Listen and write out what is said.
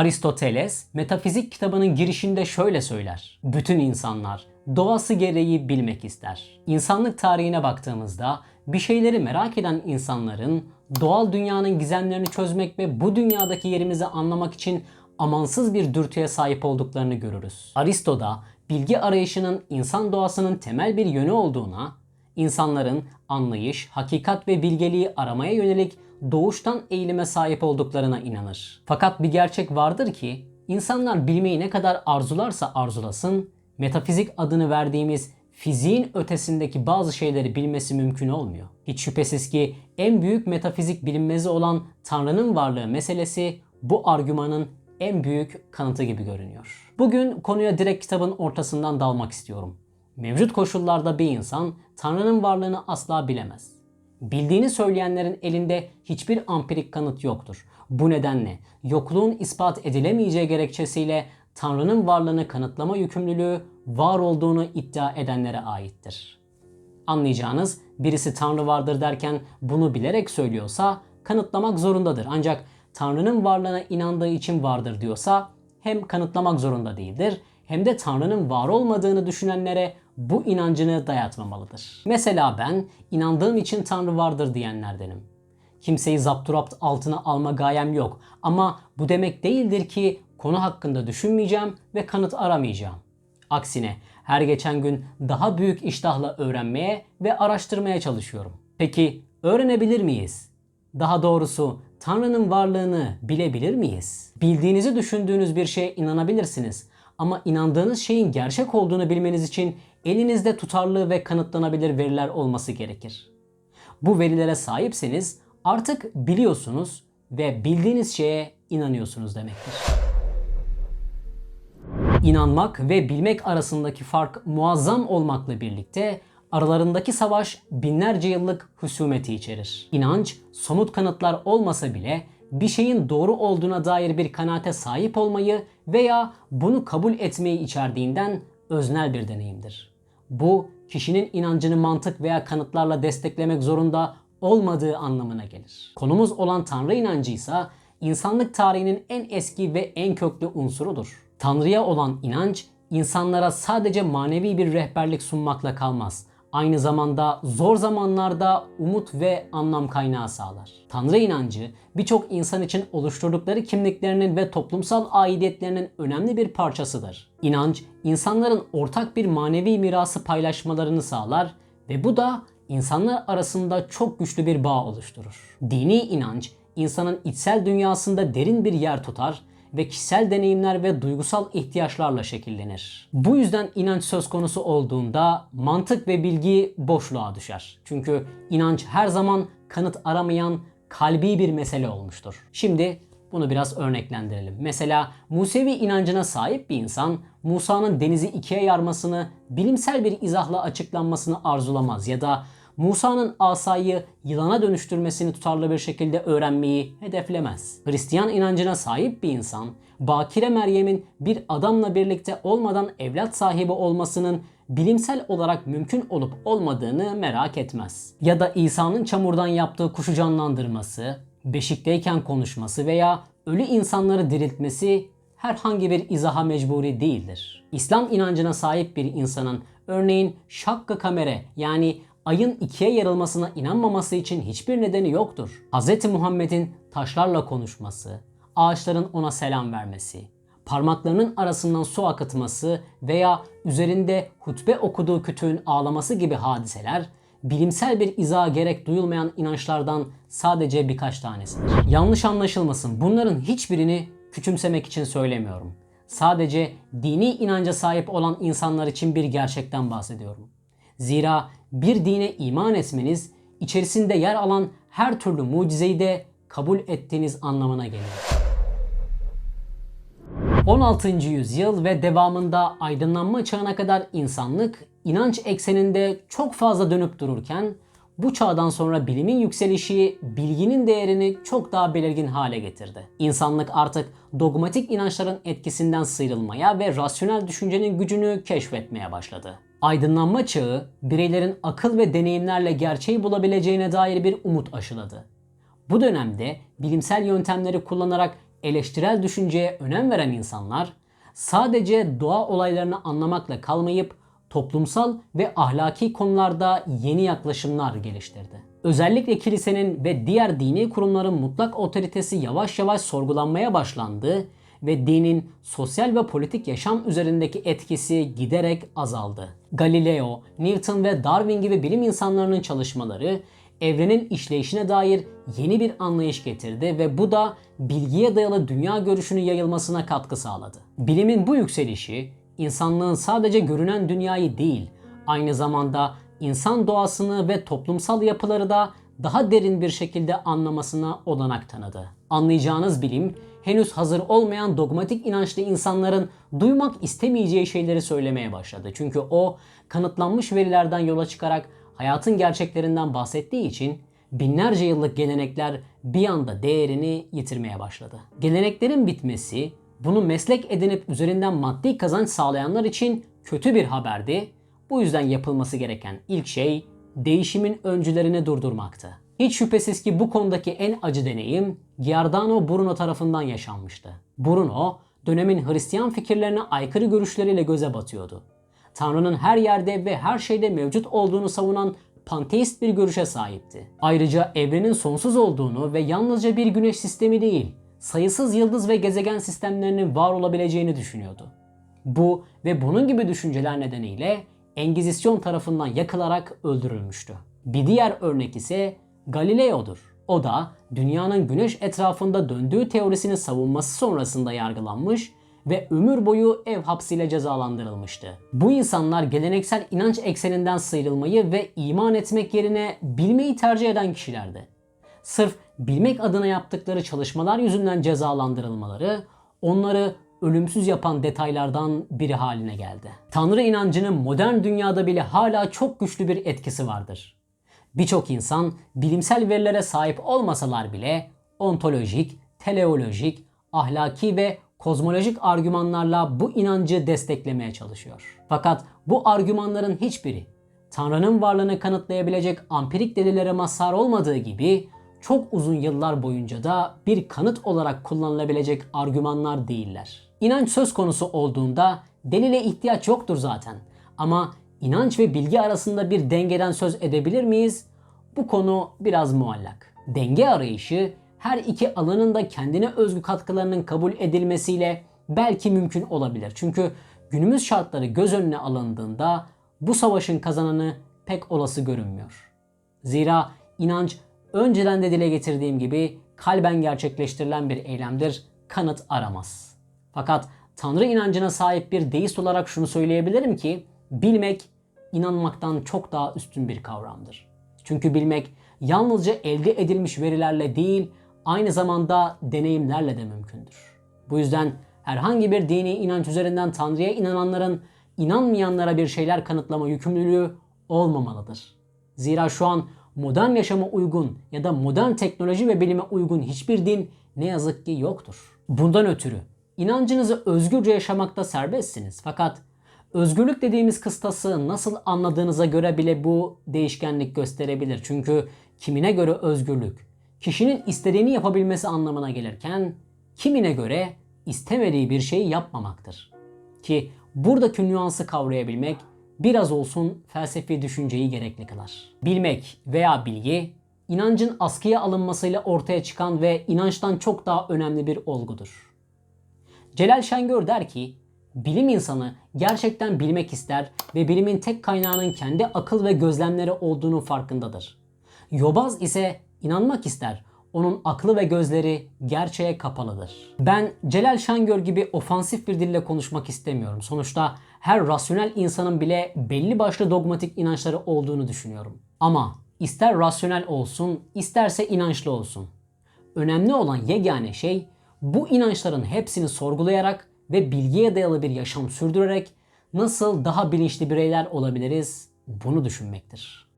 Aristoteles metafizik kitabının girişinde şöyle söyler. Bütün insanlar doğası gereği bilmek ister. İnsanlık tarihine baktığımızda bir şeyleri merak eden insanların doğal dünyanın gizemlerini çözmek ve bu dünyadaki yerimizi anlamak için amansız bir dürtüye sahip olduklarını görürüz. Aristo da bilgi arayışının insan doğasının temel bir yönü olduğuna, insanların anlayış, hakikat ve bilgeliği aramaya yönelik doğuştan eğilime sahip olduklarına inanır. Fakat bir gerçek vardır ki insanlar bilmeyi ne kadar arzularsa arzulasın, metafizik adını verdiğimiz fiziğin ötesindeki bazı şeyleri bilmesi mümkün olmuyor. Hiç şüphesiz ki en büyük metafizik bilinmezi olan Tanrı'nın varlığı meselesi bu argümanın en büyük kanıtı gibi görünüyor. Bugün konuya direkt kitabın ortasından dalmak istiyorum. Mevcut koşullarda bir insan Tanrı'nın varlığını asla bilemez. Bildiğini söyleyenlerin elinde hiçbir ampirik kanıt yoktur. Bu nedenle yokluğun ispat edilemeyeceği gerekçesiyle Tanrı'nın varlığını kanıtlama yükümlülüğü var olduğunu iddia edenlere aittir. Anlayacağınız birisi Tanrı vardır derken bunu bilerek söylüyorsa kanıtlamak zorundadır. Ancak Tanrı'nın varlığına inandığı için vardır diyorsa hem kanıtlamak zorunda değildir hem de Tanrı'nın var olmadığını düşünenlere bu inancını dayatmamalıdır. Mesela ben inandığım için Tanrı vardır diyenlerdenim. Kimseyi zapturapt altına alma gayem yok ama bu demek değildir ki konu hakkında düşünmeyeceğim ve kanıt aramayacağım. Aksine her geçen gün daha büyük iştahla öğrenmeye ve araştırmaya çalışıyorum. Peki öğrenebilir miyiz? Daha doğrusu Tanrı'nın varlığını bilebilir miyiz? Bildiğinizi düşündüğünüz bir şeye inanabilirsiniz ama inandığınız şeyin gerçek olduğunu bilmeniz için elinizde tutarlı ve kanıtlanabilir veriler olması gerekir. Bu verilere sahipseniz artık biliyorsunuz ve bildiğiniz şeye inanıyorsunuz demektir. İnanmak ve bilmek arasındaki fark muazzam olmakla birlikte aralarındaki savaş binlerce yıllık husumeti içerir. İnanç somut kanıtlar olmasa bile bir şeyin doğru olduğuna dair bir kanaate sahip olmayı veya bunu kabul etmeyi içerdiğinden öznel bir deneyimdir. Bu kişinin inancını mantık veya kanıtlarla desteklemek zorunda olmadığı anlamına gelir. Konumuz olan Tanrı inancı ise insanlık tarihinin en eski ve en köklü unsurudur. Tanrı'ya olan inanç insanlara sadece manevi bir rehberlik sunmakla kalmaz. Aynı zamanda zor zamanlarda umut ve anlam kaynağı sağlar. Tanrı inancı birçok insan için oluşturdukları kimliklerinin ve toplumsal aidiyetlerinin önemli bir parçasıdır. İnanç insanların ortak bir manevi mirası paylaşmalarını sağlar ve bu da insanlar arasında çok güçlü bir bağ oluşturur. Dini inanç insanın içsel dünyasında derin bir yer tutar ve kişisel deneyimler ve duygusal ihtiyaçlarla şekillenir. Bu yüzden inanç söz konusu olduğunda mantık ve bilgi boşluğa düşer. Çünkü inanç her zaman kanıt aramayan kalbi bir mesele olmuştur. Şimdi bunu biraz örneklendirelim. Mesela Musevi inancına sahip bir insan Musa'nın denizi ikiye yarmasını bilimsel bir izahla açıklanmasını arzulamaz ya da Musa'nın asayı yılana dönüştürmesini tutarlı bir şekilde öğrenmeyi hedeflemez. Hristiyan inancına sahip bir insan, Bakire Meryem'in bir adamla birlikte olmadan evlat sahibi olmasının bilimsel olarak mümkün olup olmadığını merak etmez. Ya da İsa'nın çamurdan yaptığı kuşu canlandırması, beşikteyken konuşması veya ölü insanları diriltmesi herhangi bir izaha mecburi değildir. İslam inancına sahip bir insanın örneğin şakka kamere yani ayın ikiye yarılmasına inanmaması için hiçbir nedeni yoktur. Hz. Muhammed'in taşlarla konuşması, ağaçların ona selam vermesi, parmaklarının arasından su akıtması veya üzerinde hutbe okuduğu kütüğün ağlaması gibi hadiseler bilimsel bir izaha gerek duyulmayan inançlardan sadece birkaç tanesidir. Yanlış anlaşılmasın bunların hiçbirini küçümsemek için söylemiyorum. Sadece dini inanca sahip olan insanlar için bir gerçekten bahsediyorum. Zira bir dine iman etmeniz içerisinde yer alan her türlü mucizeyi de kabul ettiğiniz anlamına gelir. 16. yüzyıl ve devamında aydınlanma çağına kadar insanlık inanç ekseninde çok fazla dönüp dururken bu çağdan sonra bilimin yükselişi bilginin değerini çok daha belirgin hale getirdi. İnsanlık artık dogmatik inançların etkisinden sıyrılmaya ve rasyonel düşüncenin gücünü keşfetmeye başladı. Aydınlanma çağı bireylerin akıl ve deneyimlerle gerçeği bulabileceğine dair bir umut aşıladı. Bu dönemde bilimsel yöntemleri kullanarak eleştirel düşünceye önem veren insanlar sadece doğa olaylarını anlamakla kalmayıp toplumsal ve ahlaki konularda yeni yaklaşımlar geliştirdi. Özellikle kilisenin ve diğer dini kurumların mutlak otoritesi yavaş yavaş sorgulanmaya başlandı ve dinin sosyal ve politik yaşam üzerindeki etkisi giderek azaldı. Galileo, Newton ve Darwin gibi bilim insanlarının çalışmaları evrenin işleyişine dair yeni bir anlayış getirdi ve bu da bilgiye dayalı dünya görüşünün yayılmasına katkı sağladı. Bilimin bu yükselişi insanlığın sadece görünen dünyayı değil, aynı zamanda insan doğasını ve toplumsal yapıları da daha derin bir şekilde anlamasına olanak tanıdı. Anlayacağınız bilim henüz hazır olmayan dogmatik inançlı insanların duymak istemeyeceği şeyleri söylemeye başladı. Çünkü o kanıtlanmış verilerden yola çıkarak hayatın gerçeklerinden bahsettiği için binlerce yıllık gelenekler bir anda değerini yitirmeye başladı. Geleneklerin bitmesi bunu meslek edinip üzerinden maddi kazanç sağlayanlar için kötü bir haberdi. Bu yüzden yapılması gereken ilk şey değişimin öncülerini durdurmaktı. Hiç şüphesiz ki bu konudaki en acı deneyim Giordano Bruno tarafından yaşanmıştı. Bruno, dönemin Hristiyan fikirlerine aykırı görüşleriyle göze batıyordu. Tanrı'nın her yerde ve her şeyde mevcut olduğunu savunan panteist bir görüşe sahipti. Ayrıca evrenin sonsuz olduğunu ve yalnızca bir güneş sistemi değil, sayısız yıldız ve gezegen sistemlerinin var olabileceğini düşünüyordu. Bu ve bunun gibi düşünceler nedeniyle Engizisyon tarafından yakılarak öldürülmüştü. Bir diğer örnek ise Galileo'dur. O da dünyanın güneş etrafında döndüğü teorisini savunması sonrasında yargılanmış ve ömür boyu ev hapsiyle cezalandırılmıştı. Bu insanlar geleneksel inanç ekseninden sıyrılmayı ve iman etmek yerine bilmeyi tercih eden kişilerdi. Sırf bilmek adına yaptıkları çalışmalar yüzünden cezalandırılmaları onları ölümsüz yapan detaylardan biri haline geldi. Tanrı inancının modern dünyada bile hala çok güçlü bir etkisi vardır. Birçok insan bilimsel verilere sahip olmasalar bile ontolojik, teleolojik, ahlaki ve kozmolojik argümanlarla bu inancı desteklemeye çalışıyor. Fakat bu argümanların hiçbiri Tanrı'nın varlığını kanıtlayabilecek ampirik delillere mazhar olmadığı gibi çok uzun yıllar boyunca da bir kanıt olarak kullanılabilecek argümanlar değiller. İnanç söz konusu olduğunda delile ihtiyaç yoktur zaten. Ama inanç ve bilgi arasında bir dengeden söz edebilir miyiz? Bu konu biraz muallak. Denge arayışı her iki alanın da kendine özgü katkılarının kabul edilmesiyle belki mümkün olabilir. Çünkü günümüz şartları göz önüne alındığında bu savaşın kazananı pek olası görünmüyor. Zira inanç önceden de dile getirdiğim gibi kalben gerçekleştirilen bir eylemdir, kanıt aramaz. Fakat Tanrı inancına sahip bir deist olarak şunu söyleyebilirim ki bilmek inanmaktan çok daha üstün bir kavramdır. Çünkü bilmek yalnızca elde edilmiş verilerle değil, aynı zamanda deneyimlerle de mümkündür. Bu yüzden herhangi bir dini inanç üzerinden Tanrı'ya inananların inanmayanlara bir şeyler kanıtlama yükümlülüğü olmamalıdır. Zira şu an modern yaşama uygun ya da modern teknoloji ve bilime uygun hiçbir din ne yazık ki yoktur. Bundan ötürü inancınızı özgürce yaşamakta serbestsiniz. Fakat özgürlük dediğimiz kıstası nasıl anladığınıza göre bile bu değişkenlik gösterebilir. Çünkü kimine göre özgürlük kişinin istediğini yapabilmesi anlamına gelirken kimine göre istemediği bir şeyi yapmamaktır. Ki buradaki nüansı kavrayabilmek biraz olsun felsefi düşünceyi gerekli kılar. Bilmek veya bilgi inancın askıya alınmasıyla ortaya çıkan ve inançtan çok daha önemli bir olgudur. Celal Şengör der ki, bilim insanı gerçekten bilmek ister ve bilimin tek kaynağının kendi akıl ve gözlemleri olduğunu farkındadır. Yobaz ise inanmak ister. Onun aklı ve gözleri gerçeğe kapalıdır. Ben Celal Şengör gibi ofansif bir dille konuşmak istemiyorum. Sonuçta her rasyonel insanın bile belli başlı dogmatik inançları olduğunu düşünüyorum. Ama ister rasyonel olsun, isterse inançlı olsun. Önemli olan yegane şey bu inançların hepsini sorgulayarak ve bilgiye dayalı bir yaşam sürdürerek nasıl daha bilinçli bireyler olabiliriz bunu düşünmektir.